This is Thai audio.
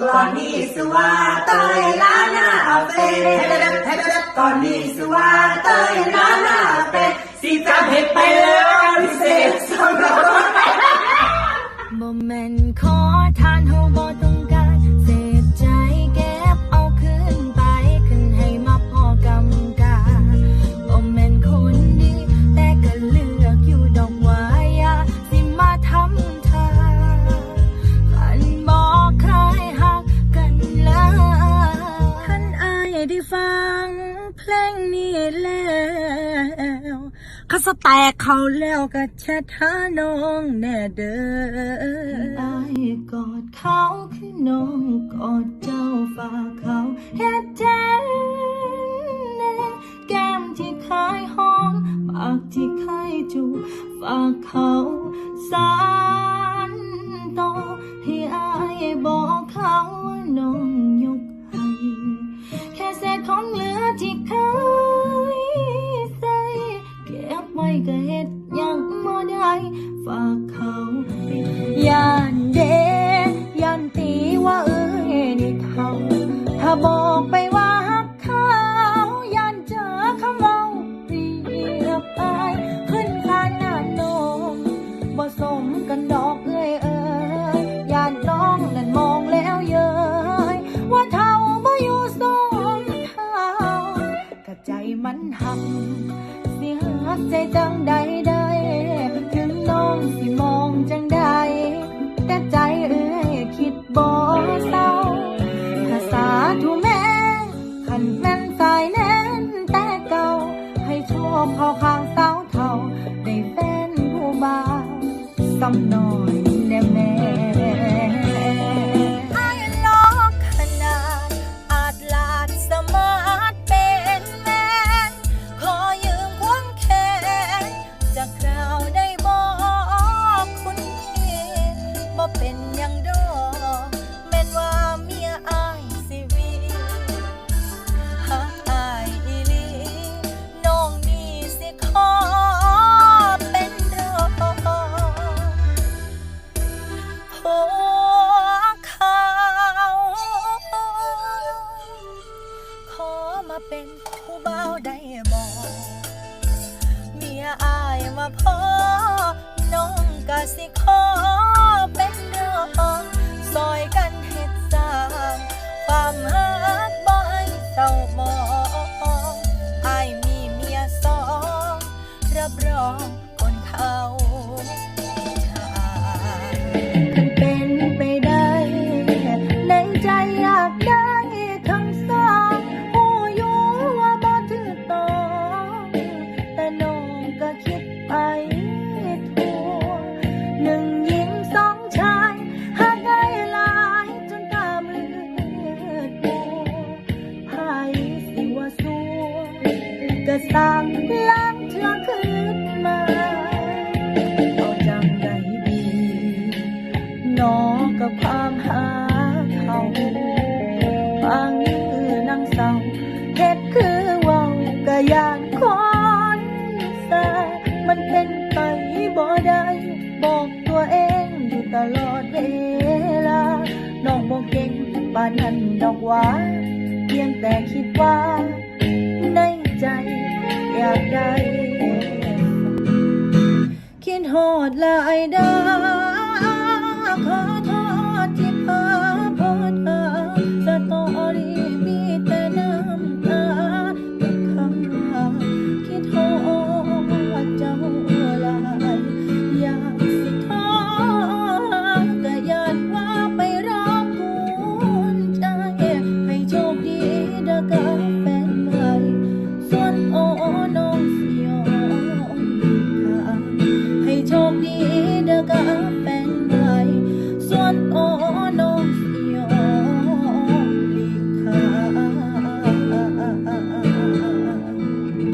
ก่อนนี้สว่าเตยล้าหน้าเฟังเพลงนี้แล้วเขาสแตกเขาแล้วก็แชทหาน้องแน่เด้ออายกอดเขาคือน้องกอดเจ้าฝากเขาเฮ็ดแจ้งแน่แก้มที่เคยหอมปากที่เคยจูฝากเขาสา ยังบ่ได้ฝากเขาย่านเดย่านตีว่าเอ้ยนี่เขาถ้าบอกไปว่าฮักเขาย่านเจอเขาเว้าเปรียบอายขึ้นขนาดโนมบ่สมกันดอก ใจมันหักเสียหักใจจังใดได้ถึงน้องสิมองจังใดแต่ใจเอ้ยคิดบ่เศร้าถ้าสาธุแม่ขันแม่นสายแน่นแต่เก่า ให้ชอบเขาข้างสาวเท่า ได้แฟนผู้บ่าวซ้ำน้อย มาพอ น้องกะสิขอเป็นรองซอยกันเฮ็ดสร้างความหักบ่ให้เศร้ามองอายมีเมียสอง รับรองคนเขา สั่งล้างเธอขึ้นมาเอาจำได้ดีน้อกับความหาเขาบางมือนางเศร้าเฮ็ดคือว่าวกะยานคนสามันเป็นไปบ่ได้บอกตัวเองอยู่ตลอดเวลาน้องบอกเก่งปานนั้นดอกว่า เพียงแต่คิด อยากได้คิดหอดหลายได้